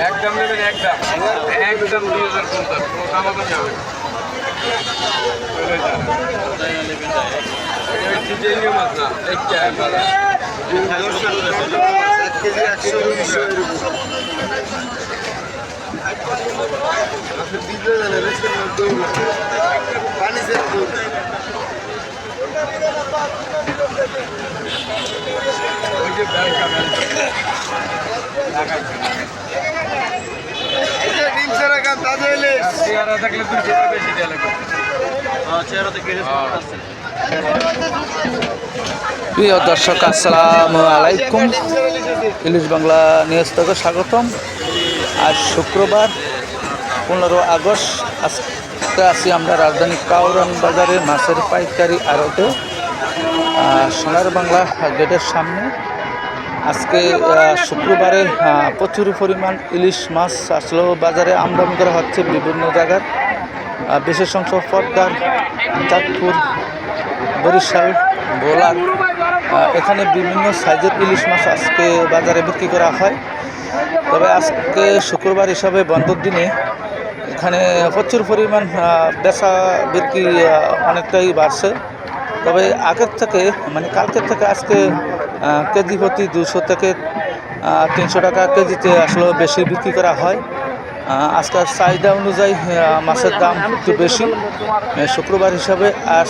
একদম একদম একদম দুই হাজার পঞ্চাশ কোনো দামাদামি হবে না। চলে যান। এটা হচ্ছে জেনুইন মাছ না, দেখতে একবারে। ওই যে ব্যাংকা, ব্যাংকা। চেহারা থাকলে দুই টাকা বেশি দেওয়া লাগবে প্রিয় দর্শক আসসালামু আলাইকুম। ইলিশ বাংলা নিউজ থেকে স্বাগতম। আজ শুক্রবার পনেরো আগস্ট। আজকে আছি আমরা রাজধানী কাউরান বাজারে মাছের পাইকারি আড়তে। সোনার বাংলা গেটের সামনে। আজকে শুক্রবারে প্রচুর পরিমাণ ইলিশ মাছ আসলেও বাজারে। আমদানি করা হচ্ছে বিভিন্ন জায়গার বিশেষ অংশ পদ্মার, চাঁদপুর, বরিশাল, বোলার এখানে বিভিন্ন সাইজের ইলিশ মাছ আজকে বাজারে বিক্রি করা হয়। তবে আজকে শুক্রবার হিসাবে বন্ধর দিনে এখানে প্রচুর পরিমাণ বেচা বিক্রি অনেকটাই বাড়ছে। তবে আগের থেকে মানে কালকের থেকে আজকে কেজি প্রতি দুশো থেকে তিনশো টাকা কেজিতে আসলে বেশি বিক্রি করা হয়। আজকাল চাহিদা অনুযায়ী মাছের দাম একটু বেশি। শুক্রবার হিসাবে আর